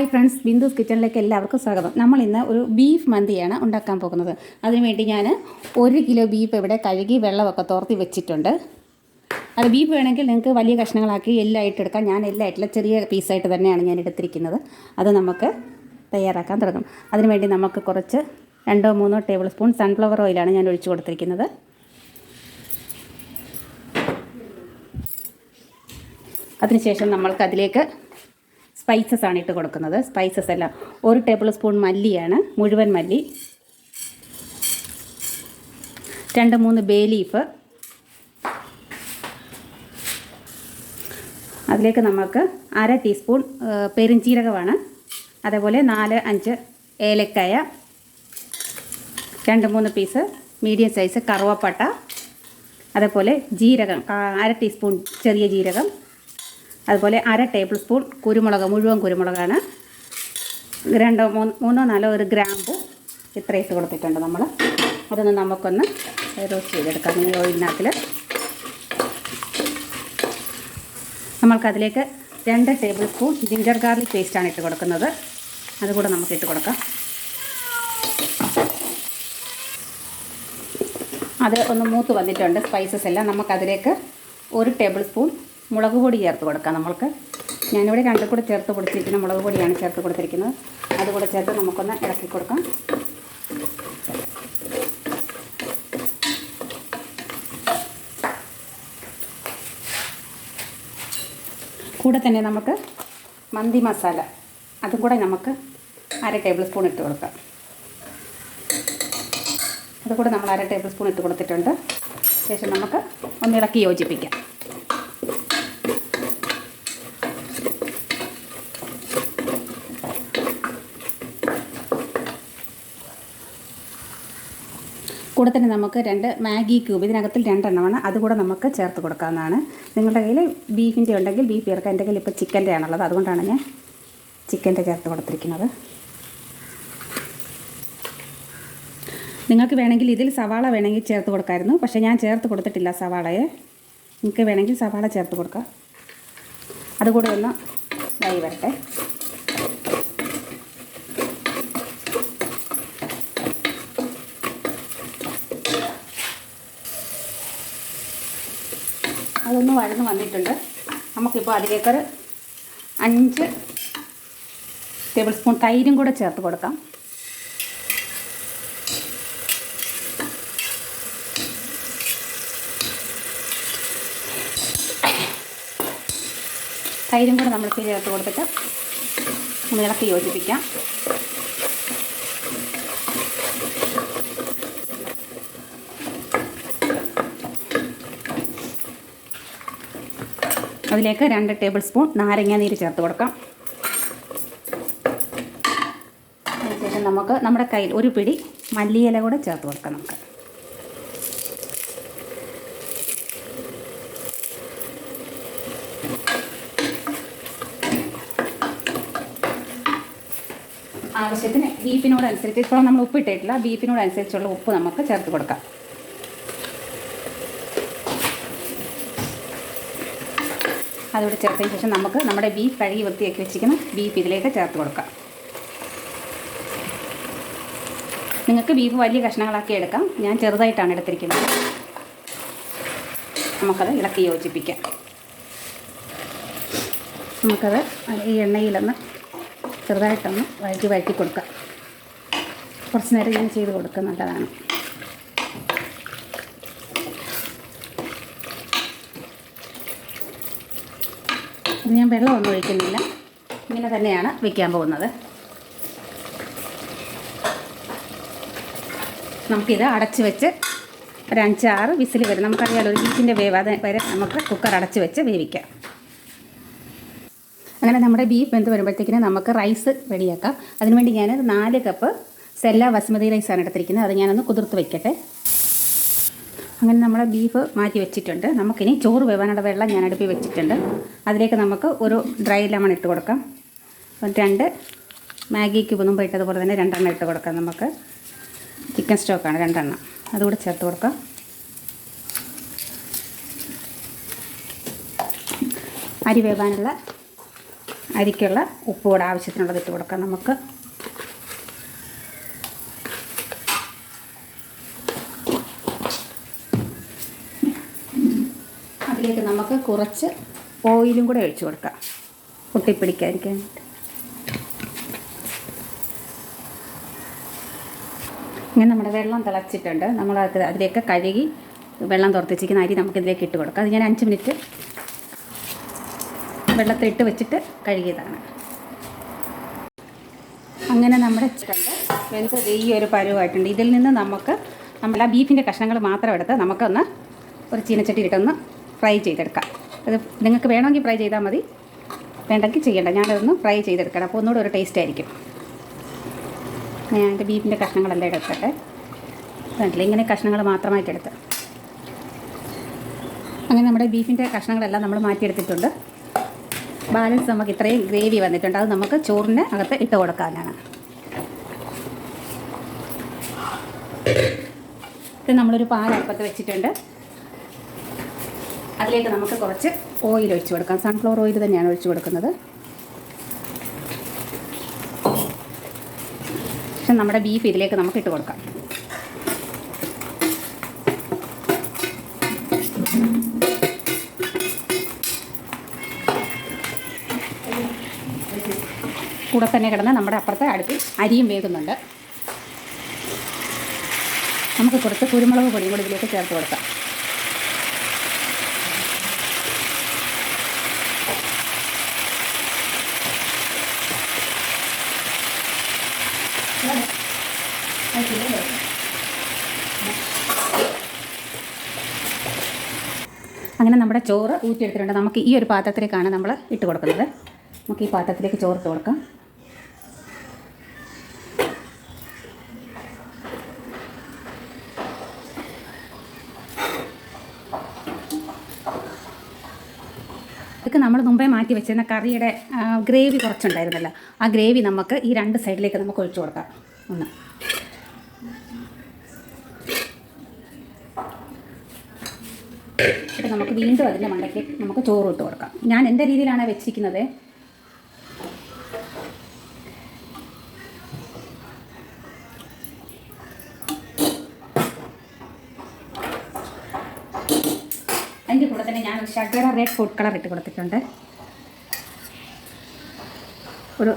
Hi friends ബിന്ദുസ് കിച്ചണിലേക്ക് എല്ലാവർക്കും സ്വാഗതം. നമ്മൾ ഇന്ന് ഒരു ബീഫ് മന്തിയാണ് ഉണ്ടാക്കാൻ പോകുന്നത്. അതിനുവേണ്ടി ഞാൻ ഒരു കിലോ ബീഫ് ഇവിടെ കഴുകി വെള്ളമൊക്കെ തോർത്തി വെച്ചിട്ടുണ്ട്. അത് ബീഫ് വേണമെങ്കിൽ നിങ്ങൾക്ക് വലിയ കഷ്ണങ്ങളാക്കി എല്ലായിട്ട് എടുക്കാം. ഞാൻ എല്ലായിട്ടില്ല ചെറിയ പീസായിട്ട് തന്നെയാണ് ഞാൻ എടുത്തിരിക്കുന്നത്. അത് നമുക്ക് തയ്യാറാക്കാൻ തുടങ്ങും. അതിനുവേണ്ടി നമുക്ക് കുറച്ച് രണ്ടോ മൂന്നോ ടേബിൾ സ്പൂൺ സൺഫ്ലവർ ഓയിലാണ് ഞാൻ ഒഴിച്ചു കൊടുത്തിരിക്കുന്നത്. അതിനുശേഷം നമ്മൾക്ക് അതിലേക്ക് സ്പൈസസ് ആണ് ഇട്ട് കൊടുക്കുന്നത്. സ്പൈസസ് എല്ലാം ഒരു ടേബിൾ സ്പൂൺ മല്ലിയാണ് മുഴുവൻ മല്ലി. രണ്ട് മൂന്ന് ബേ ലീഫ് അതിലേക്ക് നമുക്ക് അര ടീസ്പൂൺ പെരുംജീരകമാണ്. അതേപോലെ നാല് അഞ്ച് ഏലക്കായ. രണ്ട് മൂന്ന് പീസ് മീഡിയം സൈസ് കറുവപ്പട്ട. അതേപോലെ ജീരകം അര ടീസ്പൂൺ ചെറിയ ജീരകം. അതുപോലെ അര ടേബിൾ സ്പൂൺ കുരുമുളക് മുഴുവൻ കുരുമുളകാണ്. രണ്ടോ മൂന്ന് നാലോ ഒരു ഗ്രാമ്പു ഇത്ര ഇട്ട് കൊടുത്തിട്ടുണ്ട് നമ്മൾ അതൊന്ന് നമുക്കൊന്ന് റോസ്റ്റ് ചെയ്തെടുക്കാം ഈ ഓയിലിനകത്തിൽ നമ്മൾക്കതിലേക്ക് രണ്ട് ടേബിൾ സ്പൂൺ ജിഞ്ചർ ഗാർലിക് പേസ്റ്റാണ് ഇട്ട് കൊടുക്കുന്നത്. അതുകൂടെ നമുക്ക് ഇട്ട് കൊടുക്കാം. അത് ഒന്ന് മൂത്ത് വന്നിട്ടുണ്ട് സ്പൈസസ് എല്ലാം. നമുക്കതിലേക്ക് ഒരു ടേബിൾ സ്പൂൺ മുളക് പൊടി ചേർത്ത് കൊടുക്കാം നമ്മൾക്ക്. ഞാനിവിടെ രണ്ടും കൂടെ ചേർത്ത് കൊടുത്തിരിക്കുന്ന മുളക് പൊടിയാണ് ചേർത്ത് കൊടുത്തിരിക്കുന്നത്. അതുകൂടെ ചേർത്ത് നമുക്കൊന്ന് ഇളക്കി കൊടുക്കാം. കൂടെ തന്നെ നമുക്ക് മന്തി മസാല അതും കൂടെ നമുക്ക് അര ടേബിൾ സ്പൂൺ ഇട്ട് കൊടുക്കാം. അതുകൂടെ നമ്മൾ അര ടേബിൾ സ്പൂൺ ഇട്ട് കൊടുത്തിട്ടുണ്ട്. ശേഷം നമുക്ക് ഒന്നിളക്കി യോജിപ്പിക്കാം. കൂടെ തന്നെ നമുക്ക് രണ്ട് മാഗി ക്യൂബ് ഇതിനകത്തിൽ രണ്ടെണ്ണമാണ്. അതുകൂടെ നമുക്ക് ചേർത്ത് കൊടുക്കാവുന്നതാണ്. നിങ്ങളുടെ കയ്യിൽ ബീഫിന്റെ ഉണ്ടെങ്കിൽ ബീഫ് ചേർക്കാം. എന്റെ കയ്യിൽ ഇപ്പോൾ ചിക്കന്റെ ആണുള്ളത്. അതുകൊണ്ടാണ് ഞാൻ ചിക്കന്റെ ചേർത്ത് കൊടുത്തിരിക്കുന്നത്. നിങ്ങൾക്ക് വേണമെങ്കിൽ ഇതിൽ സവാള വേണമെങ്കിൽ ചേർത്ത് കൊടുക്കായിരുന്നു. പക്ഷേ ഞാൻ ചേർത്ത് കൊടുത്തിട്ടില്ല സവാളയെ. നിങ്ങൾക്ക് വേണമെങ്കിൽ സവാള ചേർത്ത് കൊടുക്കാം. അതുകൂടെ ഒന്ന് വൈ വരട്ടെ. അതൊന്ന് വഴന്ന് വന്നിട്ടുണ്ട്. നമുക്കിപ്പോൾ അതിലേക്ക് അഞ്ച് ടേബിൾ സ്പൂൺ തൈരും കൂടെ ചേർത്ത് കൊടുക്കാം. തൈരും കൂടെ നമ്മൾ ചേർത്ത് കൊടുത്തിട്ട് നമ്മൾ ഇളക്കി യോജിപ്പിക്കാം. അതിലേക്ക് രണ്ട് ടേബിൾ സ്പൂൺ നാരങ്ങ നീര് ചേർത്ത് കൊടുക്കാം. അതിനുശേഷം നമുക്ക് നമ്മുടെ കയ്യിൽ ഒരു പിടി മല്ലിയില കൂടെ ചേർത്ത് കൊടുക്കാം നമുക്ക്. ആവശ്യത്തിന് ബീഫിനോടനുസരിച്ച് ഇപ്പോൾ നമ്മൾ ഉപ്പിട്ടിട്ടില്ല. ബീഫിനോടനുസരിച്ചുള്ള ഉപ്പ് നമുക്ക് ചേർത്ത് കൊടുക്കാം. അതോടെ ചേർത്തതിന് ശേഷം നമുക്ക് നമ്മുടെ ബീഫ് കഴുകി വൃത്തിയാക്കി വെച്ചിരിക്കുന്ന ബീഫ് ഇതിലേക്ക് ചേർത്ത് കൊടുക്കാം. നിങ്ങൾക്ക് ബീഫ് വലിയ കഷ്ണങ്ങളാക്കി എടുക്കാം. ഞാൻ ചെറുതായിട്ടാണ് എടുത്തിരിക്കുന്നത്. നമുക്കത് ഇളക്കി യോജിപ്പിക്കാം. നമുക്കത് ഈ എണ്ണയിലൊന്ന് ചെറുതായിട്ടൊന്ന് വഴറ്റി വഴറ്റി കൊടുക്കാം. കുറച്ച് നേരം ഇങ്ങനെ ചെയ്ത് കൊടുക്കുക നല്ലതാണ് ഞാൻ വെള്ളമൊന്നും ഒഴിക്കുന്നില്ല. ഇങ്ങനെ തന്നെയാണ് വയ്ക്കാൻ പോകുന്നത്. നമുക്കിത് അടച്ച് വെച്ച് ഒരു അഞ്ചാറ് വിസിൽ വരും. നമുക്കറിയാലോ ഒരു ബീഫിന്റെ വേവ് അത് വരെ നമുക്ക് കുക്കർ അടച്ച് വെച്ച് വേവിക്കാം. അങ്ങനെ നമ്മുടെ ബീഫ് വെന്ത് വരുമ്പോഴത്തേക്കിന് നമുക്ക് റൈസ് റെഡിയാക്കാം അതിനുവേണ്ടി ഞാൻ നാല് കപ്പ് സെല്ല ബസ്മതി റൈസാണ് എടുത്തിരിക്കുന്നത്. അത് ഞാനൊന്ന് കുതിർത്ത് വെക്കട്ടെ. അങ്ങനെ നമ്മൾ ബീഫ് മാറ്റി വെച്ചിട്ടുണ്ട്. നമുക്കിനി ചോറ് വേവാനുള്ള വെള്ളം ഞാൻ അടുപ്പിൽ വെച്ചിട്ടുണ്ട്. അതിലേക്ക് നമുക്ക് ഒരു ഡ്രൈ ലെമൺ ഇട്ട് കൊടുക്കാം. രണ്ട് മാഗി ക്യൂബ് മുമ്പ് ഇട്ടതുപോലെ തന്നെ രണ്ടെണ്ണം ഇട്ട് കൊടുക്കാം നമുക്ക്. ചിക്കൻ സ്റ്റോക്കാണ് രണ്ടെണ്ണം. അതുകൂടെ ചേർത്ത് കൊടുക്കാം. അരി വേവാനുള്ള അരിക്കുള്ള ഉപ്പ് കൂടെ ആവശ്യത്തിനുള്ളത് ഇട്ട് കൊടുക്കാം നമുക്ക്. അതിലേക്ക് നമുക്ക് കുറച്ച് ഓയിലും കൂടെ ഒഴിച്ചു കൊടുക്കാം. പൊട്ടിപ്പിടിക്കാതിരിക്കാനായിട്ട് ഇങ്ങനെ നമ്മുടെ വെള്ളം തിളച്ചിട്ടുണ്ട്. നമ്മൾ അത് അതിലേക്ക് കഴുകി വെള്ളം തുറത്തിച്ചിരിക്കുന്ന അരി നമുക്ക് ഇതിലേക്ക് ഇട്ട് കൊടുക്കാം. അത് ഞാൻ അഞ്ച് മിനിറ്റ് വെള്ളത്തിലിട്ട് വെച്ചിട്ട് കഴുകിയതാണ്. അങ്ങനെ നമ്മുടെ വെന്ത് ഈ ഒരു പരുവായിട്ടുണ്ട്. ഇതിൽ നിന്ന് നമുക്ക് നമ്മൾ ആ ബീഫിന്റെ കഷ്ണങ്ങൾ മാത്രം എടുത്ത് നമുക്കൊന്ന് ഒരു ചീനച്ചട്ടിയിട്ടൊന്ന് ഫ്രൈ ചെയ്തെടുക്കാം. അത് നിങ്ങൾക്ക് വേണമെങ്കിൽ ഫ്രൈ ചെയ്താൽ മതി. വേണ്ടെങ്കിൽ ചെയ്യണ്ട. ഞാനതൊന്ന് ഫ്രൈ ചെയ്തെടുക്കണം. അപ്പോൾ ഒന്നുകൂടെ ഒരു ടേസ്റ്റ് ആയിരിക്കും. ഞാൻ എന്റെ ബീഫിന്റെ കഷ്ണങ്ങളെല്ലാം എടുക്കട്ടെ കണ്ടില്ല? ഇങ്ങനെ കഷ്ണങ്ങൾ മാത്രമായിട്ട് എടുത്ത്. അങ്ങനെ നമ്മുടെ ബീഫിന്റെ കഷ്ണങ്ങളെല്ലാം നമ്മൾ മാറ്റിയെടുത്തിട്ടുണ്ട്. ബാലൻസ് നമുക്ക് ഇത്രയും ഗ്രേവി വന്നിട്ടുണ്ട്. അത് നമുക്ക് ചോറിന് അകത്ത് ഇട്ട് കൊടുക്കാനാണ്. ഇത് നമ്മളൊരു പാൽ വെച്ചിട്ടുണ്ട്. അതിലേക്ക് നമുക്ക് കുറച്ച് ഓയിൽ ഒഴിച്ചു കൊടുക്കാം. സൺഫ്ലവർ ഓയിൽ തന്നെയാണ് ഒഴിച്ചു കൊടുക്കുന്നത്. പക്ഷെ നമ്മുടെ ബീഫ് ഇതിലേക്ക് നമുക്ക് ഇട്ട് കൊടുക്കാം. കൂടെ തന്നെ കിടന്ന് നമ്മുടെ അപ്പുറത്തെ അടുപ്പിൽ അരിയും വേകുന്നുണ്ട്. നമുക്ക് കുറച്ച് കുരുമുളക് പൊടിയും കൂടി ഇതിലേക്ക് ചേർത്ത് കൊടുക്കാം. അങ്ങനെ നമ്മുടെ ചോറ് ഊറ്റിയെടുത്തിട്ടുണ്ട്. നമുക്ക് ഈ ഒരു പാത്രത്തിലേക്കാണ് നമ്മൾ ഇട്ട് കൊടുക്കുന്നത്. നമുക്ക് ഈ പാത്രത്തിലേക്ക് ചോറ് ഇട്ട് കൊടുക്കാം. ഇതൊക്കെ നമ്മൾ മുമ്പേ മാറ്റി വെച്ചിരുന്ന കറിയുടെ ഗ്രേവി കുറച്ചുണ്ടായിരുന്നല്ലോ. ആ ഗ്രേവി നമുക്ക് ഈ രണ്ട് സൈഡിലേക്ക് നമുക്ക് ഒഴിച്ചു കൊടുക്കാം. ഒന്ന്. എന്നിട്ട് നമുക്ക് വീണ്ടും അതിന്റെ മണ്ടയ്ക്ക് നമുക്ക് ചോറ് ഇട്ട് കൊടുക്കാം. ഞാൻ എന്റെ രീതിയിലാണ് വെച്ചിരിക്കുന്നത്? അതിന്റെ കൂടെ തന്നെ ഞാൻ ശർക്കര റെഡ് ഫുഡ് കളർ ഇട്ട് കൊടുത്തിട്ടുണ്ട്. ഒരു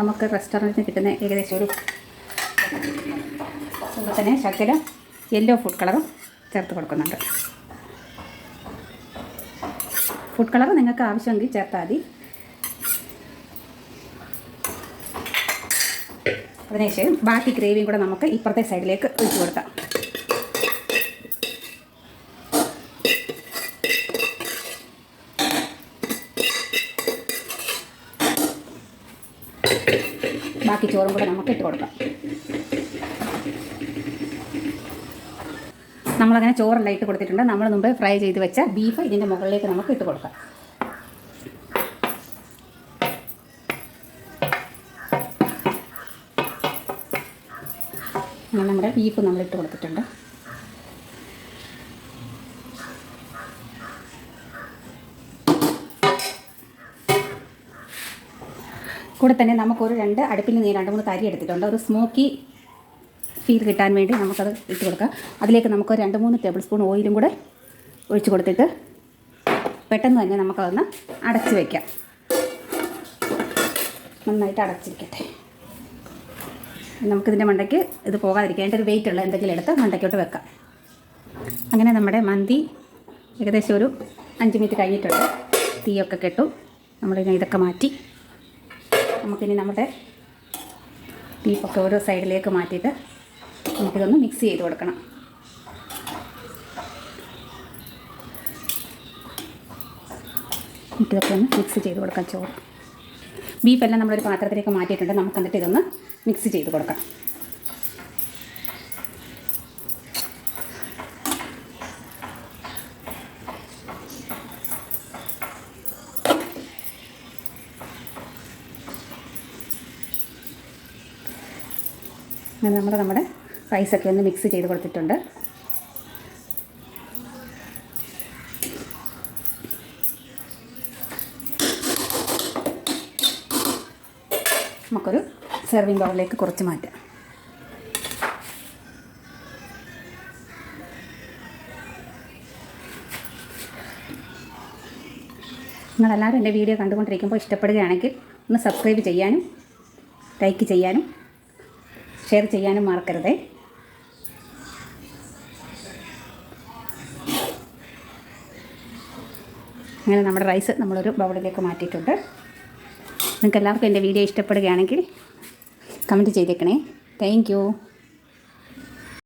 നമുക്ക് റെസ്റ്റോറന്റിൽ കിട്ടുന്ന ഏകദേശം ഒരു കൂടെ തന്നെ ശർക്കര യെല്ലോ ഫുഡ് കളറും ചേർത്ത് കൊടുക്കുന്നുണ്ട്. ഫുഡ് കളർ നിങ്ങൾക്ക് ആവശ്യമെങ്കിൽ ചേർത്താൽ മതി. അതിനുശേഷം ബാക്കി ഗ്രേവിയും കൂടെ നമുക്ക് ഇപ്പുറത്തെ സൈഡിലേക്ക് ഒഴിച്ചു കൊടുക്കാം. ബാക്കി ചോറും കൂടെ നമുക്ക് ഇട്ട് കൊടുക്കാം. നമ്മളങ്ങനെ ചോറെല്ലാം ഇട്ട് കൊടുത്തിട്ടുണ്ട്. നമ്മൾ മുമ്പ് ഫ്രൈ ചെയ്ത് വെച്ച ബീഫ് ഇതിന്റെ മുകളിലേക്ക് നമുക്ക് ഇട്ട് കൊടുക്കാം. നമ്മുടെ ബീഫ് നമ്മൾ ഇട്ട് കൊടുത്തിട്ടുണ്ട്. കൂടെ തന്നെ നമുക്കൊരു രണ്ട് അടുപ്പിൽ നിന്ന് രണ്ട് മൂന്ന് തരി എടുത്തിട്ടുണ്ട്. ഒരു സ്മോക്കി ഫീൽ കിട്ടാൻ വേണ്ടി നമുക്കത് ഇട്ട് കൊടുക്കാം. അതിലേക്ക് നമുക്ക് രണ്ട് മൂന്ന് ടേബിൾ സ്പൂൺ ഓയിലും കൂടെ ഒഴിച്ച് കൊടുത്തിട്ട് പെട്ടെന്ന് തന്നെ നമുക്കതൊന്ന് അടച്ച് വയ്ക്കാം നന്നായിട്ട് അടച്ചിരിക്കട്ടെ. നമുക്കിതിന്റെ മണ്ടയ്ക്ക് ഇത് പോകാതിരിക്കാൻ അതിന്റെ ഒരു വെയിറ്റ് ഉള്ള എന്തെങ്കിലും എടുത്ത് മണ്ടയ്ക്കോട്ട് വെക്കാം. അങ്ങനെ നമ്മുടെ മന്തി ഏകദേശം ഒരു അഞ്ച് മിനിറ്റ് കഴിഞ്ഞിട്ടുണ്ട്. തീയൊക്കെ കെട്ടു. നമ്മളിനി ഇതൊക്കെ മാറ്റി നമുക്കിനി നമ്മുടെ ബീഫൊക്കെ ഓരോ സൈഡിലേക്ക് മാറ്റിയിട്ട് നമുക്കിതൊന്ന് മിക്സ് ചെയ്ത് കൊടുക്കണം. നമുക്കിതൊക്കെ ഒന്ന് മിക്സ് ചെയ്ത് കൊടുക്കാം ചോറ്. ബീഫെല്ലാം നമ്മളൊരു പാത്രത്തിലേക്ക് മാറ്റിയിട്ടുണ്ട്. നമുക്ക് എന്നിട്ട് ഇതൊന്ന് മിക്സ് ചെയ്ത് കൊടുക്കാം. അങ്ങനെ നമ്മൾ നമ്മുടെ റൈസൊക്കെ ഒന്ന് മിക്സ് ചെയ്ത് കൊടുത്തിട്ടുണ്ട്. നമുക്കൊരു സെർവിങ് ബൗളിലേക്ക് കുറച്ച് മാറ്റാം. നിങ്ങളെല്ലാവരും എന്റെ വീഡിയോ കണ്ടുകൊണ്ടിരിക്കുമ്പോൾ ഇഷ്ടപ്പെടുകയാണെങ്കിൽ ഒന്ന് സബ്സ്ക്രൈബ് ചെയ്യാനും ലൈക്ക് ചെയ്യാനും ഷെയർ ചെയ്യാനും മറക്കരുതേ. അങ്ങനെ നമ്മുടെ റൈസ് നമ്മളൊരു ബൗളിലേക്ക് മാറ്റിയിട്ടുണ്ട്. നിങ്ങൾക്ക് എല്ലാവർക്കും എന്റെ വീഡിയോ ഇഷ്ടപ്പെടുകയാണെങ്കിൽ കമന്റ് ചെയ്തേക്കണേ. താങ്ക്